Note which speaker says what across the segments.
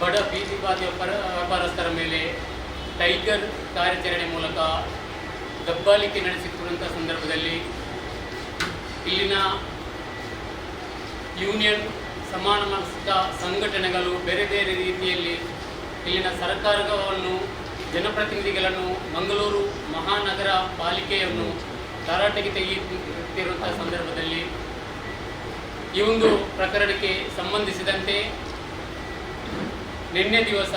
Speaker 1: ಬಡ ಬೀದಿ ಬಾದಿ ವ್ಯಾಪಾರ ವ್ಯಾಪಾರಸ್ಥರ ಮೇಲೆ ಟೈಗರ್ ಕಾರ್ಯಾಚರಣೆ ಮೂಲಕ ದಬ್ಬಾಳಿಕೆ ನಡೆಸುತ್ತಿರುವಂಥ ಸಂದರ್ಭದಲ್ಲಿ ಇಲ್ಲಿನ ಯೂನಿಯನ್ ಸಮಾನ ಮನಸ್ಕ ಸಂಘಟನೆಗಳು ಬೇರೆ ಬೇರೆ ರೀತಿಯಲ್ಲಿ ಇಲ್ಲಿನ ಸರ್ಕಾರವನ್ನು, ಜನಪ್ರತಿನಿಧಿಗಳನ್ನು, ಮಂಗಳೂರು ಮಹಾನಗರ ಪಾಲಿಕೆಯನ್ನು ತರಾಟೆಗೆ ತೆಗೆಯುತ್ತಿರುವಂಥ ಸಂದರ್ಭದಲ್ಲಿ ಈ ಒಂದು ಪ್ರಕರಣಕ್ಕೆ ಸಂಬಂಧಿಸಿದಂತೆ ನಿನ್ನೆ ದಿವಸ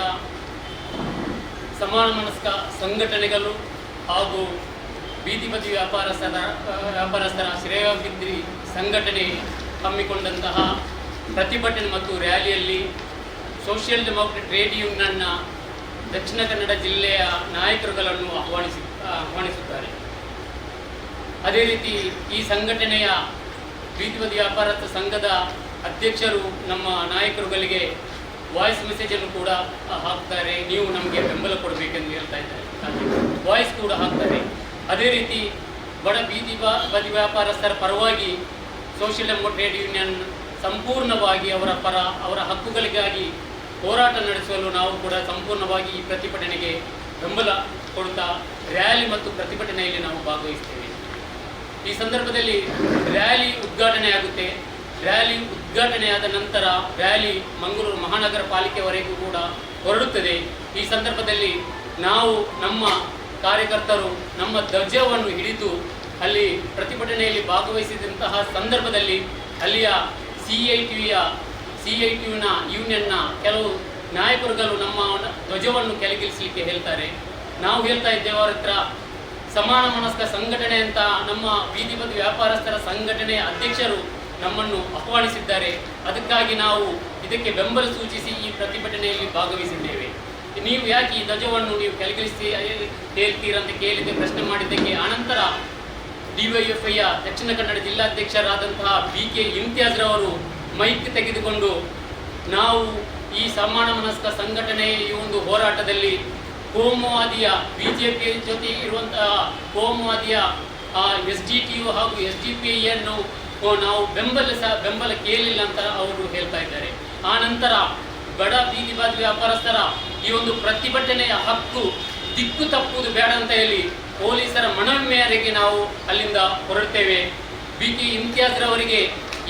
Speaker 1: ಸಮಾನ ಮನಸ್ಕ ಸಂಘಟನೆಗಳು ಹಾಗೂ ಬೀದಿ ಬದಿ ವ್ಯಾಪಾರಸ್ಥರ ವ್ಯಾಪಾರಸ್ಥರ ಶ್ರೇಯೋಭಿವೃದ್ಧಿ ಸಂಘಟನೆ ಹಮ್ಮಿಕೊಂಡಂತಹ ಪ್ರತಿಭಟನೆ ಮತ್ತು ರ್ಯಾಲಿಯಲ್ಲಿ ಸೋಷಿಯಲ್ ಡೆಮೋಕ್ರೆಟ್ ಟ್ರೇಡ್ ಯೂನಿಯನ್ನ ದಕ್ಷಿಣ ಕನ್ನಡ ಜಿಲ್ಲೆಯ ನಾಯಕರುಗಳನ್ನು ಆಹ್ವಾನಿಸಿ ಆಹ್ವಾನಿಸುತ್ತಾರೆ. ಅದೇ ರೀತಿ ಈ ಸಂಘಟನೆಯ ಬೀದಿ ಬದಿ ವ್ಯಾಪಾರಸ್ಥ ಸಂಘದ ಅಧ್ಯಕ್ಷರು ನಮ್ಮ ನಾಯಕರುಗಳಿಗೆ ವಾಯ್ಸ್ ಮೆಸೇಜನ್ನು ಕೂಡ ಹಾಕ್ತಾರೆ. ನೀವು ನಮಗೆ ಬೆಂಬಲ ಕೊಡಬೇಕೆಂದು ಹೇಳ್ತಾ ಇದ್ದಾರೆ. ವಾಯ್ಸ್ ಕೂಡ ಹಾಕ್ತಾರೆ. ಅದೇ ರೀತಿ ಬಡ ಬೀದಿ ಬದಿ ವ್ಯಾಪಾರಸ್ಥರ ಪರವಾಗಿ ಸೋಷಿಯಲ್ ಟ್ರೇಡ್ ಯೂನಿಯನ್ ಸಂಪೂರ್ಣವಾಗಿ ಅವರ ಪರ, ಅವರ ಹಕ್ಕುಗಳಿಗಾಗಿ ಹೋರಾಟ ನಡೆಸಲು ನಾವು ಕೂಡ ಸಂಪೂರ್ಣವಾಗಿ ಈ ಪ್ರತಿಭಟನೆಗೆ ಬೆಂಬಲ ಕೊಡುತ್ತಾ ರ್ಯಾಲಿ ಮತ್ತು ಪ್ರತಿಭಟನೆಯಲ್ಲಿ ನಾವು ಭಾಗವಹಿಸ್ತೇವೆ. ಈ ಸಂದರ್ಭದಲ್ಲಿ ರ್ಯಾಲಿ ಉದ್ಘಾಟನೆ ಆಗುತ್ತೆ. ರ್ಯಾಲಿ ಉದ್ಘಾಟನೆಯಾದ ನಂತರ ರ್ಯಾಲಿ ಮಂಗಳೂರು ಮಹಾನಗರ ಪಾಲಿಕೆವರೆಗೂ ಕೂಡ ಹೊರಡುತ್ತದೆ. ಈ ಸಂದರ್ಭದಲ್ಲಿ ನಾವು ನಮ್ಮ ಕಾರ್ಯಕರ್ತರು ನಮ್ಮ ಧ್ವಜವನ್ನು ಹಿಡಿದು ಅಲ್ಲಿ ಪ್ರತಿಭಟನೆಯಲ್ಲಿ ಭಾಗವಹಿಸಿದಂತಹ ಸಂದರ್ಭದಲ್ಲಿ ಅಲ್ಲಿಯ ಸಿ ಐ ಟಿವಿಯ ಸಿ ಐ ಯೂನಿಯನ್ನ ಕೆಲವು ನಾಯಕರುಗಳು ನಮ್ಮ ಧ್ವಜವನ್ನು ಕೆಳಗಿಳಿಸಲಿಕ್ಕೆ ಹೇಳ್ತಾರೆ. ನಾವು ಹೇಳ್ತಾ ಇದ್ದೇವೆ, ಅವರ ಹತ್ರ ಸಮಾನ ಮನಸ್ಕ ಸಂಘಟನೆ ಅಂತ ನಮ್ಮ ಬೀದಿ ಬದಿ ವ್ಯಾಪಾರಸ್ಥರ ಸಂಘಟನೆಯ ಅಧ್ಯಕ್ಷರು ನಮ್ಮನ್ನು ಆಹ್ವಾನಿಸಿದ್ದಾರೆ. ಅದಕ್ಕಾಗಿ ನಾವು ಇದಕ್ಕೆ ಬೆಂಬಲ ಸೂಚಿಸಿ ಈ ಪ್ರತಿಭಟನೆಯಲ್ಲಿ ಭಾಗವಹಿಸಿದ್ದೇವೆ. ನೀವು ಯಾಕೆ ಈ ಧ್ವಜವನ್ನು ನೀವು ಕೆಳಗಿಳಿಸಿ ಹೇಳ್ತೀರಂತ ಕೇಳಿದ್ದೆ, ಪ್ರಶ್ನೆ ಮಾಡಿದ್ದಕ್ಕೆ ಆನಂತರ ಡಿವೈಎಫ್ಐಯ ದಕ್ಷಿಣ ಕನ್ನಡ ಜಿಲ್ಲಾಧ್ಯಕ್ಷರಾದಂತಹ ಬಿ ಕೆ ಇಮ್ತಿಯಾಜ್ರವರು ಮೈಕ್ ತೆಗೆದುಕೊಂಡು, ನಾವು ಈ ಸಮಾನ ಮನಸ್ಕ ಸಂಘಟನೆಯ ಈ ಒಂದು ಹೋರಾಟದಲ್ಲಿ ಕೋಮುವಾದಿಯ ಬಿ ಜೆ ಪಿ ಜೊತೆ ಇರುವಂತಹ ಕೋಮುವಾದಿಯ ಎಸ್ ಡಿ ಟಿ ಯು ಹಾಗೂ ಎಸ್ ಡಿ ಪಿ ಐಯನ್ನು ನಾವು ಬೆಂಬಲಿಸ ಬೆಂಬಲ ಕೇಳಿಲ್ಲ ಅಂತ ಅವರು ಹೇಳ್ತಾ ಇದ್ದಾರೆ. ಆ ನಂತರ ಬಡ ಬೀದಿ ಬಾದಿ ವ್ಯಾಪಾರಸ್ಥರ ಈ ಒಂದು ಪ್ರತಿಭಟನೆಯ ಹಕ್ಕು ದಿಕ್ಕು ತಪ್ಪುವುದು ಬೇಡ ಅಂತ ಹೇಳಿ ಪೊಲೀಸರ ಮನವಿ ಮೇರೆಗೆ ನಾವು ಅಲ್ಲಿಂದ ಹೊರಡ್ತೇವೆ. ಬಿ ಕೆ ಇಮ್ತಿಯಾಜ್ರವರಿಗೆ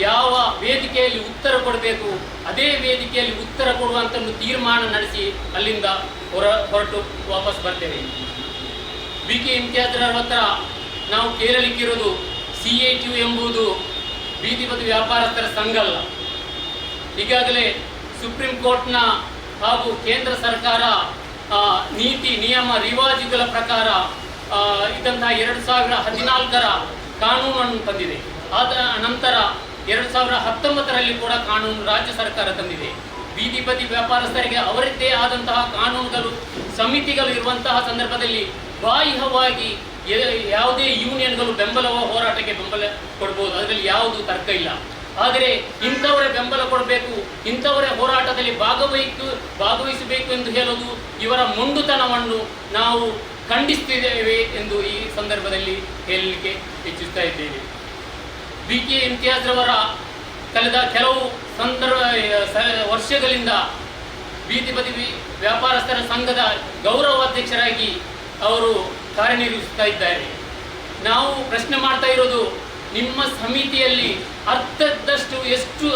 Speaker 1: ಯಾವ ವೇದಿಕೆಯಲ್ಲಿ ಉತ್ತರ ಕೊಡಬೇಕು, ಅದೇ ವೇದಿಕೆಯಲ್ಲಿ ಉತ್ತರ ಕೊಡುವಂತ ಒಂದು ತೀರ್ಮಾನ ನಡೆಸಿ ಅಲ್ಲಿಂದ ಹೊರ, ಹೊರಟು ವಾಪಸ್ ಬರ್ತೇವೆ. ಬಿ ಕೆ ಇಮ್ತಿಯಾಜ್ರವ್ರ ಹತ್ರ ನಾವು ಕೇಳಲಿಕ್ಕಿರೋದು ಸಿ ಎ ಟಿ ಎಂಬುದು ಬೀದಿ ಬದಿ ವ್ಯಾಪಾರಸ್ಥರ ಸಂಘ ಅಲ್ಲ. ಈಗಾಗಲೇ ಸುಪ್ರೀಂ ಕೋರ್ಟ್ನ ಹಾಗೂ ಕೇಂದ್ರ ಸರ್ಕಾರ ನೀತಿ, ನಿಯಮ, ರಿವಾಜುಗಳ ಪ್ರಕಾರ ಇದಂತಹ ಎರಡು ಸಾವಿರ ಹದಿನಾಲ್ಕರ ಕಾನೂನನ್ನು ತಂದಿದೆ. ಆದ ನಂತರ ಎರಡು ಸಾವಿರ ಹತ್ತೊಂಬತ್ತರಲ್ಲಿ ಕೂಡ ಕಾನೂನು ರಾಜ್ಯ ಸರ್ಕಾರ ತಂದಿದೆ. ಬೀದಿ ಬದಿ ವ್ಯಾಪಾರಸ್ಥರಿಗೆ ಅವರದ್ದೇ ಆದಂತಹ ಕಾನೂನುಗಳು, ಸಮಿತಿಗಳು ಇರುವಂತಹ ಸಂದರ್ಭದಲ್ಲಿ ಬಾಹ್ಯವಾಗಿ ಯಾವುದೇ ಯೂನಿಯನ್ಗಳು ಬೆಂಬಲ ಹೋರಾಟಕ್ಕೆ ಬೆಂಬಲ ಕೊಡ್ಬೋದು. ಅದರಲ್ಲಿ ಯಾವುದು ತರ್ಕ ಇಲ್ಲ. ಆದರೆ ಇಂಥವರೇ ಬೆಂಬಲ ಕೊಡಬೇಕು, ಇಂಥವರೇ ಹೋರಾಟದಲ್ಲಿ ಭಾಗವಹಿಸು ಭಾಗವಹಿಸಬೇಕು ಎಂದು ಹೇಳೋದು ಇವರ ಮೊಂಡುತನವನ್ನು ನಾವು ಖಂಡಿಸ್ತಿದ್ದೇವೆ ಎಂದು ಈ ಸಂದರ್ಭದಲ್ಲಿ ಹೇಳಲಿಕ್ಕೆ ಇಚ್ಛಿಸ್ತಾ ಇದ್ದೇವೆ. ಬಿ ಕೆ ಇಮ್ತಿಯಾಜ್ರವರ ಕಳೆದ ಕೆಲವು ಸಂದರ್ಭ ವರ್ಷಗಳಿಂದ ಬೀದಿ ಬದಿ ವ್ಯಾಪಾರಸ್ಥರ ಸಂಘದ ಗೌರವಾಧ್ಯಕ್ಷರಾಗಿ ಅವರು ಕಾರ್ಯನಿರ್ವಹಿಸ್ತಾ ಇದ್ದಾರೆ ನಾವು ಪ್ರಶ್ನೆ ಮಾಡ್ತಾ ಇರೋದು, ನಿಮ್ಮ ಸಮಿತಿಯಲ್ಲಿ ಅರ್ಧದಷ್ಟು ಎಷ್ಟು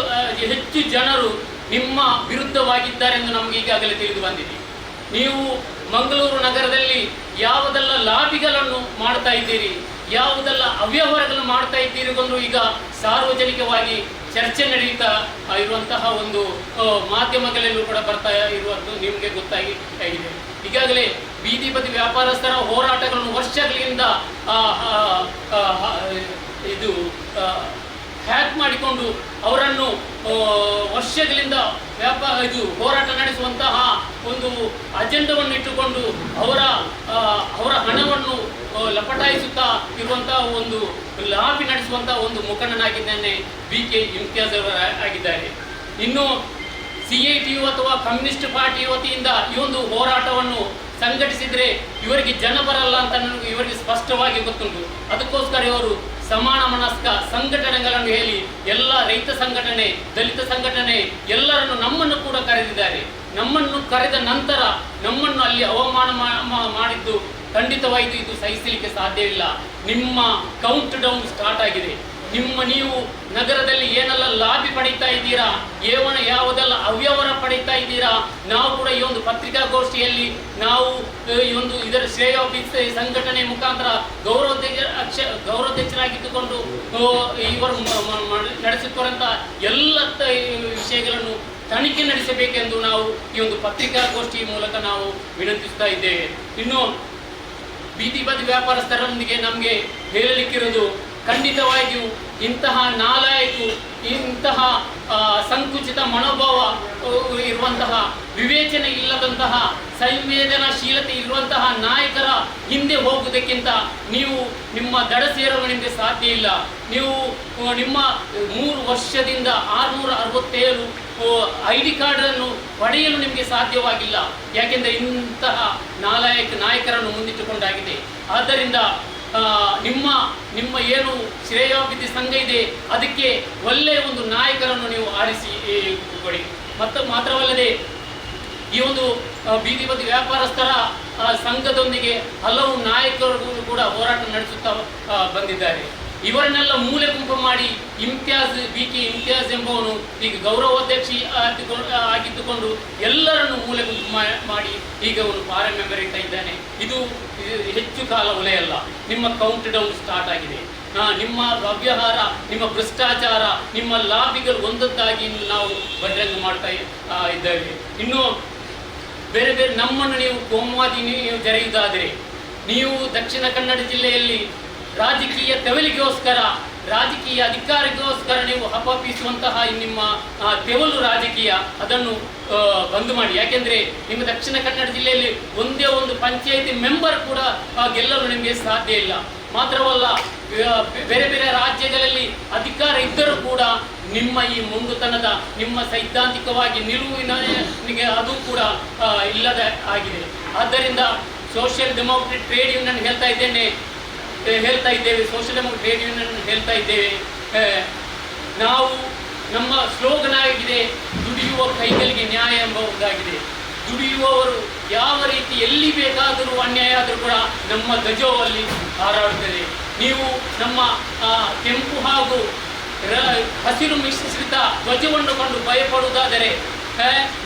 Speaker 1: ಹೆಚ್ಚು ಜನರು ನಿಮ್ಮ ವಿರುದ್ಧವಾಗಿದ್ದಾರೆ ಎಂದು ನಮಗೆ ಈಗಾಗಲೇ ತಿಳಿದು ಬಂದಿದೆ. ನೀವು ಮಂಗಳೂರು ನಗರದಲ್ಲಿ ಯಾವುದೆಲ್ಲ ಲಾಬಿಗಳನ್ನು ಮಾಡ್ತಾ ಇದ್ದೀರಿ, ಯಾವುದೆಲ್ಲ ಅವ್ಯವಹಾರಗಳನ್ನು ಮಾಡ್ತಾ ಇದ್ದೀರಿ ಎಂದು ಈಗ ಸಾರ್ವಜನಿಕವಾಗಿ ಚರ್ಚೆ ನಡೀತಾ ಇರುವಂತಹ ಒಂದು ಮಾಧ್ಯಮಗಳಲ್ಲೂ ಕೂಡ ಬರ್ತಾ ಇರುವಂತ ನಿಮಗೆ ಗೊತ್ತಾಗಿ ಆಗಿದೆ. ಈಗಾಗಲೇ ಬೀದಿ ಬದಿ ವ್ಯಾಪಾರಸ್ಥರ ಹೋರಾಟಗಳನ್ನು ವರ್ಷಗಳಿಂದ ಇದು ಹ್ಯಾಕ್ ಮಾಡಿಕೊಂಡು ಅವರನ್ನು ವರ್ಷಗಳಿಂದ ವ್ಯಾಪಾರ ಇದು ಹೋರಾಟ ನಡೆಸುವಂತಹ ಒಂದು ಅಜೆಂಡವನ್ನು ಇಟ್ಟುಕೊಂಡು ಅವರ ಅವರ ಹಣವನ್ನು ಲಪಟಾಯಿಸುತ್ತಾ ಇರುವಂತಹ ಒಂದು ಲಾಬಿ ನಡೆಸುವಂತಹ ಒಂದು ಮುಖಂಡನಾಗಿದ್ದಾನೆ ಬಿ ಕೆ ಇಮ್ತಿಯಾಜ್ ಅವರ ಆಗಿದ್ದಾರೆ. ಇನ್ನು ಸಿ ಐ ಟಿ ಅಥವಾ ಕಮ್ಯುನಿಸ್ಟ್ ಪಾರ್ಟಿ ವತಿಯಿಂದ ಈ ಒಂದು ಹೋರಾಟವನ್ನು ಸಂಘಟಿಸಿದ್ರೆ ಇವರಿಗೆ ಜನ ಬರಲ್ಲ ಅಂತ ನನಗೆ ಇವರಿಗೆ ಸ್ಪಷ್ಟವಾಗಿ ಗೊತ್ತುಂಟು. ಅದಕ್ಕೋಸ್ಕರ ಇವರು ಸಮಾನ ಮನಸ್ಕ ಸಂಘಟನೆಗಳನ್ನು ಹೇಳಿ ಎಲ್ಲ ರೈತ ಸಂಘಟನೆ, ದಲಿತ ಸಂಘಟನೆ ಎಲ್ಲರನ್ನು ನಮ್ಮನ್ನು ಕೂಡ ಕರೆದಿದ್ದಾರೆ. ನಮ್ಮನ್ನು ಕರೆದ ನಂತರ ನಮ್ಮನ್ನು ಅಲ್ಲಿ ಅವಮಾನ ಮಾಡಿದ್ದು ಖಂಡಿತವಾಯಿತು ಇದು ಸಹಿಸಲಿಕ್ಕೆ ಸಾಧ್ಯವಿಲ್ಲ. ನಿಮ್ಮ ಕೌಂಟ್ ಡೌನ್ ಸ್ಟಾರ್ಟ್ ಆಗಿದೆ. ನಿಮ್ಮ ನೀವು ನಗರದಲ್ಲಿ ಏನೆಲ್ಲ ಲಾಬಿ ಪಡೀತಾ ಇದ್ದೀರಾ? ಏವನ ಯಾವುದೆಲ್ಲ ಅವ್ಯವಹಾರ ಪಡೀತಾ ಇದ್ದೀರಾ? ನಾವು ಕೂಡ ಈ ಒಂದು ಪತ್ರಿಕಾಗೋಷ್ಠಿಯಲ್ಲಿ ನಾವು ಈ ಒಂದು ಇದರ ಶ್ರೇಯ ಸಂಘಟನೆ ಮುಖಾಂತರ ಗೌರವಾಧ್ಯಕ್ಷ ಗೌರವಾಧ್ಯಕ್ಷರಾಗಿದ್ದುಕೊಂಡು ಇವರು ನಡೆಸುತ್ತಿರುವಂಥ ಎಲ್ಲ ವಿಷಯಗಳನ್ನು ತನಿಖೆ ನಡೆಸಬೇಕೆಂದು ನಾವು ಈ ಒಂದು ಪತ್ರಿಕಾಗೋಷ್ಠಿ ಮೂಲಕ ನಾವು ವಿನಂತಿಸ್ತಾ ಇದ್ದೇವೆ. ಇನ್ನು ಬೀದಿ ಬದಿ ವ್ಯಾಪಾರಸ್ಥರೊಂದಿಗೆ ನಮಗೆ ಹೇಳಲಿಕ್ಕಿರುವುದು ಖಂಡಿತವಾಗಿಯೂ ಇಂತಹ ನಾಲಾಯಕು, ಇಂತಹ ಸಂಕುಚಿತ ಮನೋಭಾವ ಇರುವಂತಹ ವಿವೇಚನೆ ಇಲ್ಲದಂತಹ, ಸಂವೇದನಾಶೀಲತೆ ಇರುವಂತಹ ನಾಯಕರ ಹಿಂದೆ ಹೋಗುವುದಕ್ಕಿಂತ ನೀವು ನಿಮ್ಮ ದಡ ಸೇರವಣಿಗೆ ಸಾಧ್ಯ ಇಲ್ಲ. ನೀವು ನಿಮ್ಮ ಮೂರು ವರ್ಷದಿಂದ ಆರುನೂರ ಅರವತ್ತೇಳು ಐ ಡಿ ಕಾರ್ಡನ್ನು ಪಡೆಯಲು ನಿಮಗೆ ಸಾಧ್ಯವಾಗಿಲ್ಲ. ಯಾಕೆಂದರೆ ಇಂತಹ ನಾಲಾಯಕ ನಾಯಕರನ್ನು ಮುಂದಿಟ್ಟುಕೊಂಡಾಗಿದೆ. ಆದ್ದರಿಂದ ನಿಮ್ಮ ನಿಮ್ಮ ಏನು ಶ್ರೇಯೋಭಿವೃದ್ಧಿ ಸಂಘ ಇದೆ, ಅದಕ್ಕೆ ಒಳ್ಳೆಯ ಒಂದು ನಾಯಕರನ್ನು ನೀವು ಆರಿಸಿ ಕೊಡಿ. ಮತ್ತು ಮಾತ್ರವಲ್ಲದೆ, ಈ ಒಂದು ಬೀದಿ ಬದಿ ವ್ಯಾಪಾರಸ್ಥರ ಸಂಘದೊಂದಿಗೆ ಹಲವು ನಾಯಕರು ಕೂಡ ಹೋರಾಟ ನಡೆಸುತ್ತಾ ಬಂದಿದ್ದಾರೆ. ಇವರನ್ನೆಲ್ಲ ಮೂಲೆ ಗುಂಪು ಮಾಡಿ ಇಮ್ತಿಯಾಜ್ ಬಿ ಕೆ ಇಮ್ತಿಯಾಜ್ ಎಂಬವನು ಈಗ ಗೌರವಾಧ್ಯಕ್ಷಿ ಆಗಿದ್ದುಕೊಂಡು- ಆಗಿದ್ದುಕೊಂಡು ಎಲ್ಲರನ್ನು ಮೂಲೆ ಗುಂಪು ಮಾಡಿ ಈಗ ಅವನು ಪಾರ ಮೆಂಬರ್ ಇಟ್ಟ ಇದ್ದಾನೆ. ಇದು ಹೆಚ್ಚು ಕಾಲ ಒಲೆಯಲ್ಲ. ನಿಮ್ಮ ಕೌಂಟ್ ಡೌನ್ ಸ್ಟಾರ್ಟ್ ಆಗಿದೆ. ನಿಮ್ಮ ಅವ್ಯವಹಾರ, ನಿಮ್ಮ ಭ್ರಷ್ಟಾಚಾರ, ನಿಮ್ಮ ಲಾಭಿಗಳು ಒಂದೊಂದಾಗಿ ನಾವು ಬಹಿರಂಗ ಮಾಡ್ತಾ ಇದ್ದೇವೆ. ಇನ್ನು ಬೇರೆ ಬೇರೆ ನಮ್ಮನ್ನು ನೀವು ಕೋಮುವಾದಿ ನೀವು ಜರೆಯುವುದಾದರೆ, ನೀವು ದಕ್ಷಿಣ ಕನ್ನಡ ಜಿಲ್ಲೆಯಲ್ಲಿ ರಾಜಕೀಯ ತೆವಲಿಗೋಸ್ಕರ ರಾಜಕೀಯ ಅಧಿಕಾರಕ್ಕೋಸ್ಕರ ನೀವು ಹಪಾಪಿಸುವಂತಹ ನಿಮ್ಮ ತೆವಲು ರಾಜಕೀಯ ಅದನ್ನು ಬಂದು ಮಾಡಿ. ಯಾಕೆಂದ್ರೆ ನಿಮ್ಮ ದಕ್ಷಿಣ ಕನ್ನಡ ಜಿಲ್ಲೆಯಲ್ಲಿ ಒಂದೇ ಒಂದು ಪಂಚಾಯಿತಿ ಮೆಂಬರ್ ಕೂಡ ಗೆಲ್ಲಲು ನಿಮಗೆ ಸಾಧ್ಯ ಇಲ್ಲ. ಮಾತ್ರವಲ್ಲ ಬೇರೆ ಬೇರೆ ರಾಜ್ಯಗಳಲ್ಲಿ ಅಧಿಕಾರ ಇದ್ದರೂ ಕೂಡ ನಿಮ್ಮ ಈ ಮುಂದುತನದ ನಿಮ್ಮ ಸೈದ್ಧಾಂತಿಕವಾಗಿ ನಿಲುವಿನ ಅದು ಕೂಡ ಇಲ್ಲದ ಆಗಿದೆ. ಆದ್ದರಿಂದ ಸೋಷಿಯಲ್ ಡೆಮೋಕ್ರೆಟ್ ಟ್ರೇಡ್ ಯೂನಿಯನ್ ಹೇಳ್ತಾ ಇದ್ದೇನೆ ಹೇಳ್ತಾ ಇದ್ದೇವೆ. ಸೋಷಿಯಲ್ ಟ್ರೇಡ್ ಯೂನಿಯನ್ ಹೇಳ್ತಾ ಇದ್ದೇವೆ. ನಾವು ನಮ್ಮ ಸ್ಲೋಗನ್ ಆಗಿದೆ, ದುಡಿಯುವ ಕೈಗಳಿಗೆ ನ್ಯಾಯ ಎಂಬ ಒಂದಾಗಿದೆ. ದುಡಿಯುವವರು ಯಾವ ರೀತಿ ಎಲ್ಲಿ ಬೇಕಾದರೂ ಅನ್ಯಾಯ ಆದರೂ ಕೂಡ ನಮ್ಮ ಧ್ವಜವಲ್ಲಿ ಹಾರಾಡುತ್ತದೆ ನೀವು ನಮ್ಮ ಕೆಂಪು ಹಾಗೂ ಹಸಿರು ಮಿಶ್ರಿತ ಧ್ವಜವನ್ನು ಕಂಡು ಭಯಪಡುವುದಾದರೆ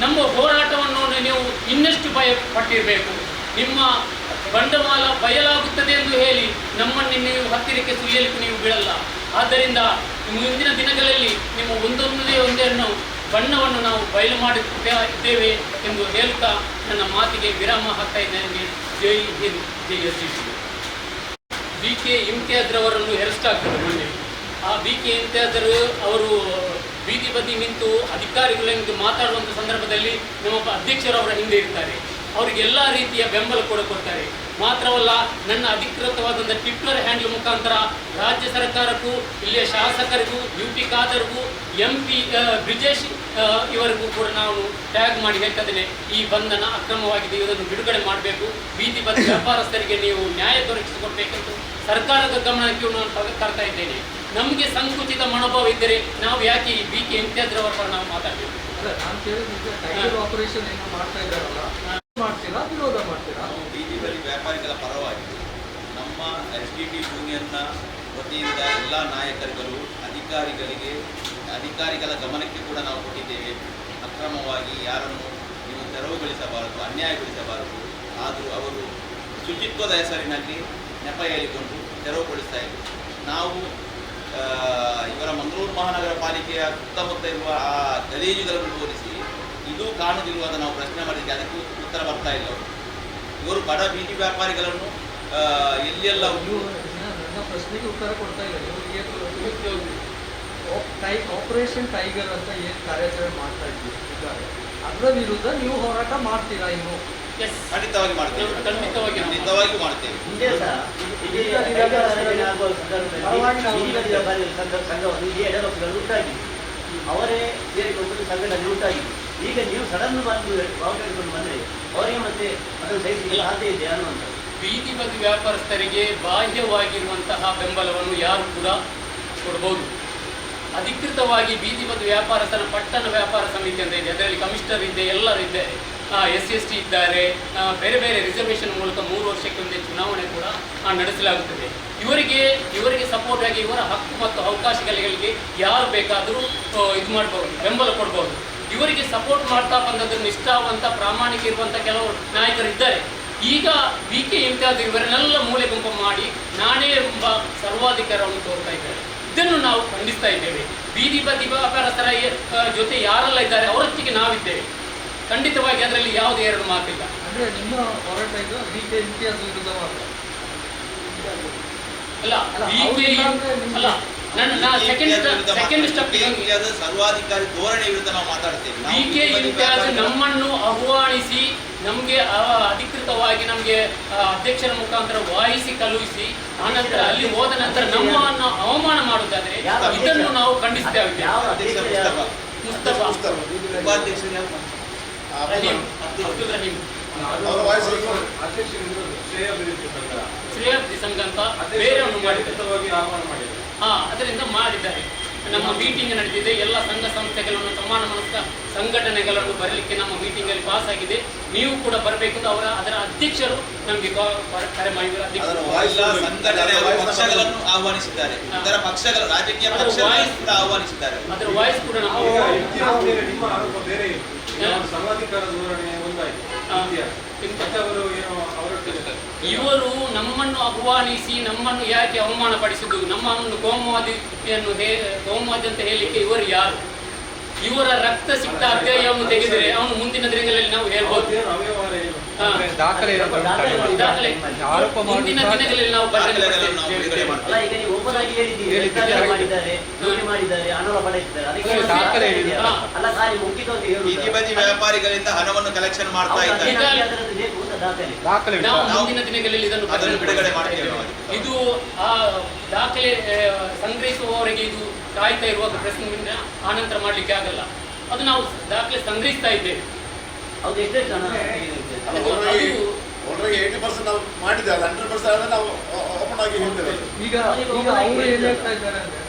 Speaker 1: ನಮ್ಮ ಹೋರಾಟವನ್ನು ನೀವು ಇನ್ನಷ್ಟು ಭಯ ಪಟ್ಟಿರಬೇಕು ನಿಮ್ಮ ಬಂಡವಾಳ ಬಯಲಾಗುತ್ತದೆ ಎಂದು ಹೇಳಿ ನಮ್ಮನ್ನು ನೀವು ಹತ್ತಿರಕ್ಕೆ ಸುಳಿಯಲಿಕ್ಕೆ ನೀವು ಬಿಡಲ್ಲ. ಆದ್ದರಿಂದ ಮುಂದಿನ ದಿನಗಳಲ್ಲಿ ನಿಮ್ಮ ಒಂದೊಂದೇ ಒಂದನ್ನು, ಬಣ್ಣವನ್ನು ನಾವು ಬಯಲು ಮಾಡುತ್ತಾ ಇದ್ದೇವೆ ಎಂದು ಹೇಳುತ್ತಾ ನನ್ನ ಮಾತಿಗೆ ವಿರಾಮ ಹಾಕ್ತಾ ಇದ್ದೇನೆ. Jai Hind, Jai S B K ಇಮ್ತಿಯಾಜ್ರವರನ್ನು ಹೆರಸ್ಟಾಗ್ತದೆ ಮೊನ್ನೆ ಆ ಬಿ ಕೆ ಇಮ್ತಿಯಾಜರು ಅವರು ಬೀದಿ ಬದಿ ನಿಂತು ಅಧಿಕಾರಿಗಳಿಂದ ಮಾತಾಡುವಂಥ ಸಂದರ್ಭದಲ್ಲಿ ನಮ್ಮ ಅಧ್ಯಕ್ಷರು ಅವರ ಹಿಂದೆ ಇರ್ತಾರೆ. ಅವರಿಗೆ ಎಲ್ಲ ರೀತಿಯ ಬೆಂಬಲ ಕೂಡ ಕೊಡ್ತಾರೆ. ಮಾತ್ರವಲ್ಲ ನನ್ನ ಅಧಿಕೃತವಾದಂಥ ಟ್ವಿಟ್ಟರ್ ಹ್ಯಾಂಡಲ್ ಮುಖಾಂತರ ರಾಜ್ಯ ಸರ್ಕಾರಕ್ಕೂ ಇಲ್ಲಿಯ ಶಾಸಕರಿಗೂ ಯು ಪಿ ಖಾದರ್ಗೂ ಎಂ ಪಿ ಬ್ರಿಜೇಶ್ ಇವರಿಗೂ ಕೂಡ ನಾವು ಟ್ಯಾಗ್ ಮಾಡಿ ಹೇಳ್ತಾ ಇದ್ದೇನೆ ಈ ಬಂಧನ ಅಕ್ರಮವಾಗಿದೆ ಇದನ್ನು ಬಿಡುಗಡೆ ಮಾಡಬೇಕು. ಬೀದಿ ಬದಿ ವ್ಯಾಪಾರಸ್ಥರಿಗೆ ನೀವು ನ್ಯಾಯ ದೊರಕಿಸಿಕೊಡ್ಬೇಕೆಂದು ಸರ್ಕಾರದ ಗಮನಕ್ಕೆ ನಾನು ತರ್ತಾ ಇದ್ದೇನೆ. ನಮಗೆ ಸಂಕುಚಿತ ಮನೋಭಾವ ಇದ್ದರೆ ನಾವು ಯಾಕೆ ಈ ಬಿ ಕೆ ಇಮ್ತಿಯಾಜ್ರವರ ನಾವು ಮಾತಾಡಬೇಕು?
Speaker 2: ಮಾಡ್ತೀರಾ? ವಿರೋಧ ಮಾಡ್ತೀರಾ?
Speaker 3: ನಾವು ಬದಿ ವ್ಯಾಪಾರಿಗಳ ಪರವಾಗಿ ನಮ್ಮ ಎಸ್ ಡಿ ಟಿ ಯೂನಿಯನ್ನ ವತಿಯಿಂದ ಎಲ್ಲ ನಾಯಕರುಗಳು, ಅಧಿಕಾರಿಗಳಿಗೆ, ಅಧಿಕಾರಿಗಳ ಗಮನಕ್ಕೆ ಕೂಡ ನಾವು ಕೊಟ್ಟಿದ್ದೇವೆ. ಅಕ್ರಮವಾಗಿ ಯಾರನ್ನು ನೀವು ತೆರವುಗೊಳಿಸಬಾರದು, ಅನ್ಯಾಯಗೊಳಿಸಬಾರದು. ಆದರೂ ಅವರು ಶುಚಿತ್ವದ ಹೆಸರಿನಲ್ಲಿ ನೆಪ ಹೇಳಿಕೊಂಡು ತೆರವುಗೊಳಿಸ್ತಾ ಇದ್ದರು ನಾವು ಇವರ ಮಂಗಳೂರು ಮಹಾನಗರ ಪಾಲಿಕೆಯ ಸುತ್ತಮುತ್ತ ಇರುವ ಆ ಗಲೀಜುಗಳನ್ನು ತೋರಿಸಿ ಇದು ಕಾಣುವುದಿರುವಾಗ ನಾವು ಪ್ರಶ್ನೆ ಮಾಡಿದ್ದೆ ಅದಕ್ಕೂ ಉತ್ತರ ಬರ್ತಾ ಇಲ್ಲ. ಅವರು. ಇವರು ಬಡ ಬೀದಿ ವ್ಯಾಪಾರಿಗಳನ್ನು ಆ, ಎಲ್ಲೆಲ್ಲ
Speaker 2: ನನ್ನ ಪ್ರಶ್ನೆಗೆ ಉತ್ತರ ಕೊಡ್ತಾ ಇಲ್ಲ. ಟೈ ಆಪರೇಷನ್ ಟೈಗರ್ ಅಂತ ಏನು ಕಾರ್ಯಾಚರಣೆ ಮಾಡ್ತಾ ಇದ್ದೀವಿ ಇದ್ದಾರೆ. ಅದರ ವಿರುದ್ಧ ನೀವು ಹೋರಾಟ ಮಾಡ್ತೀರಾ ಇನ್ನು?
Speaker 1: ಎಸ್
Speaker 3: ಖಂಡಿತವಾಗಿ ಮಾಡ್ತೇವೆ.
Speaker 1: ಖಂಡಿತವಾಗಿ
Speaker 3: ಖಂಡಿತವಾಗಿ ಮಾಡ್ತೇವೆ.
Speaker 4: ಸಂಘವನ್ನು ಉಂಟಾಗಿದೆ ಅವರೇ ಸೇರಿಕೊಂಡು ಸಂಘದಲ್ಲಿ ಉಂಟಾಗಿದೆ. ಈಗ ನೀವು ಸಡನ್ ಬಂದು ಬಾವುಟ ಬಂದರೆ ಅವರಿಗೆ ಮತ್ತೆ ಅದನ್ನು ಸಹಿಸಲಿಕ್ಕೆ ಸಾಧ್ಯ ಇದೆ ಅನ್ನುವಂಥದ್ದು
Speaker 1: ಬೀದಿ ಬದಿ ವ್ಯಾಪಾರಸ್ಥರಿಗೆ ಬಾಹ್ಯವಾಗಿರುವಂತಹ ಬೆಂಬಲವನ್ನು ಯಾರು ಕೂಡ ಕೊಡಬಹುದು ಅಧಿಕೃತವಾಗಿ ಬೀದಿ ಬದಿ ವ್ಯಾಪಾರಸ್ಥರ ಪಟ್ಟಣ ವ್ಯಾಪಾರ ಸಮಿತಿ ಅಂತ ಇದೆ. ಅದರಲ್ಲಿ ಕಮಿಷನರ್ ಇದೆ ಎಲ್ಲರೂ ಇದ್ದಾರೆ ಎಸ್ ಎಸ್ ಟಿ ಇದ್ದಾರೆ. ಬೇರೆ ಬೇರೆ ರಿಸರ್ವೇಷನ್ ಮೂಲಕ ಮೂರು ವರ್ಷಕ್ಕೆ ಒಂದೇ ಚುನಾವಣೆ ಕೂಡ ನಡೆಸಲಾಗುತ್ತದೆ. ಇವರಿಗೆ ಇವರಿಗೆ ಸಪೋರ್ಟ್ ಆಗಿ ಇವರ ಹಕ್ಕು ಮತ್ತು ಅವಕಾಶಗಳಿಗೆ ಯಾರು ಬೇಕಾದರೂ ಇದು ಮಾಡ್ಬೋದು, ಬೆಂಬಲ ಕೊಡ್ಬೋದು. ಇವರಿಗೆ ಸಪೋರ್ಟ್ ಮಾಡ್ತಾ ಬಂದದ್ದು ನಿಷ್ಠಾವಂತ ಪ್ರಾಮಾಣಿಕ ಇರುವಂಥ ಕೆಲವು ನಾಯಕರಿದ್ದಾರೆ. ಈಗ ವಿ ಕೆ ಇಮ್ತಿಯಾಜ್ ಇವರನ್ನೆಲ್ಲ ಮೂಲೆ ಗುಂಪು ಮಾಡಿ ನಾನೇ ಎಂಬ ಸರ್ವಾಧಿಕಾರವನ್ನು ತೋರ್ತಾ ಇದ್ದಾರೆ. ಇದನ್ನು ನಾವು ಖಂಡಿಸ್ತಾ ಇದ್ದೇವೆ. ಬೀದಿ ಬದಿ ವ್ಯಾಪಾರಸ್ಥರ ಜೊತೆ ಯಾರೆಲ್ಲ ಇದ್ದಾರೆ ಅವರೊಟ್ಟಿಗೆ ನಾವಿದ್ದೇವೆ. ಖಂಡಿತವಾಗಿ ಅದರಲ್ಲಿ ಯಾವುದೇ ಎರಡು ಮಾತಿಲ್ಲ.
Speaker 2: ಅಂದ್ರೆ ನಿಮ್ಮ ಹೋರಾಟ ಇದು ಬಿ ಕೆ ಇಮ್ತಿಯಾಜ್
Speaker 1: ಅಲ್ಲ ಕೆ ಅಲ್ಲ ನನ್ನ ಸೆಕೆಂಡ್ ಸೆಕೆಂಡ್
Speaker 3: ಮಾತ್ರ-
Speaker 1: ಸ್ಟೆಪ್
Speaker 3: ಇಮ್ತಿಯಾಜ್ ಸರ್ವಾಧಿಕಾರಿ ಧೋರಣೆ ವಿರುದ್ಧ ನಾವು ಮಾತಾಡ್ತೇವೆ.
Speaker 1: ನಮ್ಮನ್ನು ಆಹ್ವಾನಿಸಿ ನಮಗೆ ಅಧಿಕೃತವಾಗಿ ನಮಗೆ ಅಧ್ಯಕ್ಷರ ಮುಖಾಂತರ ವಾಯಿಸಿ ಕಳುಹಿಸಿ ಆನಂತರ ಅಲ್ಲಿ ಹೋದ ನಂತರ ನಮ್ಮನ್ನು ಅವಮಾನ ಮಾಡುವುದಾದ್ರೆ ಇದನ್ನು ನಾವು ಖಂಡಿಸ್ತೇವೆ ಆಹ್ವಾನ ಅಬ್ದುಲ್ ರಹೀಂ.
Speaker 5: ವಾಯ್ಸ್
Speaker 1: ಶ್ರೇಯಾಬ್ದಿ ಸಂಘ ಅಂತ ಬೇರೆಯನ್ನು ಮಾಡಿದ್ದಾರೆ ಅದರಿಂದ ಮಾಡಿದ್ದಾರೆ. ನಮ್ಮ ಮೀಟಿಂಗ್ ನಡೆದಿದೆ. ಎಲ್ಲ ಸಂಘ ಸಂಸ್ಥೆಗಳನ್ನು ಸಮಾನ ಮನಸ್ಕ ಸಂಘಟನೆಗಳನ್ನು ಬರಲಿಕ್ಕೆ ನಮ್ಮ ಮೀಟಿಂಗ್ ಅಲ್ಲಿ ಪಾಸ್ ಆಗಿದೆ. ನೀವು ಕೂಡ ಬರಬೇಕು ಅಂತ ಅವರ ಅದರ ಅಧ್ಯಕ್ಷರು ನಮಗೆ ಕರೆ
Speaker 3: ಪಕ್ಷಗಳನ್ನು ಆಹ್ವಾನಿಸಿದ್ದಾರೆ. ಅದರ ಪಕ್ಷಗಳ ರಾಜಕೀಯ
Speaker 1: ಅದರ
Speaker 3: ಪಕ್ಷಗಳನ್ನು
Speaker 1: ವಾಯ್ಸ್-
Speaker 3: ಕೂಡ ಆಹ್ವಾನಿಸಿದ್ದಾರೆ.
Speaker 1: ಅದರ ವಾಯ್ಸ್ ಕೂಡ ನಾವು ಇವರು ನಮ್ಮನ್ನು ಆಹ್ವಾನಿಸಿ, ನಮ್ಮನ್ನು ಯಾಕೆ ಅವಮಾನ ಪಡಿಸಿದ್ದು ನಮ್ಮನ್ನು ಕೋಮುವಾದಿಯನ್ನು ಕೋಮುವಾದಿ ಅಂತ ಹೇಳಲಿಕ್ಕೆ ಇವರು ಯಾರು? ಇವರ ರಕ್ತ ಸಿಕ್ತ ಅಧ್ಯಾಯವನ್ನು ತೆಗೆದರೆ ಅವನು ಮುಂದಿನ ದಿನಗಳಲ್ಲಿ ನಾವು ಹೇಳ್ಬೋದು.
Speaker 6: ದಾಖಲೆ ಆರೋಪ ದಾಖಲೆ
Speaker 4: ಹೇಳುದು
Speaker 3: ವ್ಯಾಪಾರಿಗಳಿಂದ ಹಣವನ್ನು ಕಲೆಕ್ಷನ್ ಮಾಡ್ತಾ ಇದ್ದಾರೆ.
Speaker 4: ದಾಖಲೆ.
Speaker 1: ಮುಂದಿನ ದಿನಗಳಲ್ಲಿ ಇದನ್ನು
Speaker 3: ಬಿಡುಗಡೆ ಮಾಡ್ತೇವೆ
Speaker 1: ಇದು ಆ ದಾಖಲೆ ಸಂಗ್ರಹಿಸುವವರೆಗೆ ಇದು ಕಾಯ್ತಾ ಇರುವಾಗ ಪ್ರಶ್ನೆ ಆನಂತರ ಮಾಡ್ಲಿಕ್ಕೆ ಆಗಲ್ಲ. ಅದು ನಾವು ದಾಖಲೆ ಸಂಗ್ರಹಿಸ್ತಾ ಇದ್ದೇವೆ. ಅದು ಅದು
Speaker 5: ಆಲ್ರೆಡಿ ಏಯ್ಟಿ ಪರ್ಸೆಂಟ್ ನಾವು ಮಾಡಿದ್ದೇವೆ ಹಂಡ್ರೆಡ್ ಪರ್ಸೆಂಟ್ ಆದ್ರೆ ನಾವು ಓಪನ್ ಆಗಿ ಹೇಳ್ತೇವೆ.
Speaker 2: ಈಗ ಈಗ ಅವರು ಏನ್ ಹೇಳ್ತಾ ಇದ್ದಾರೆ ಅಂದ್ರೆ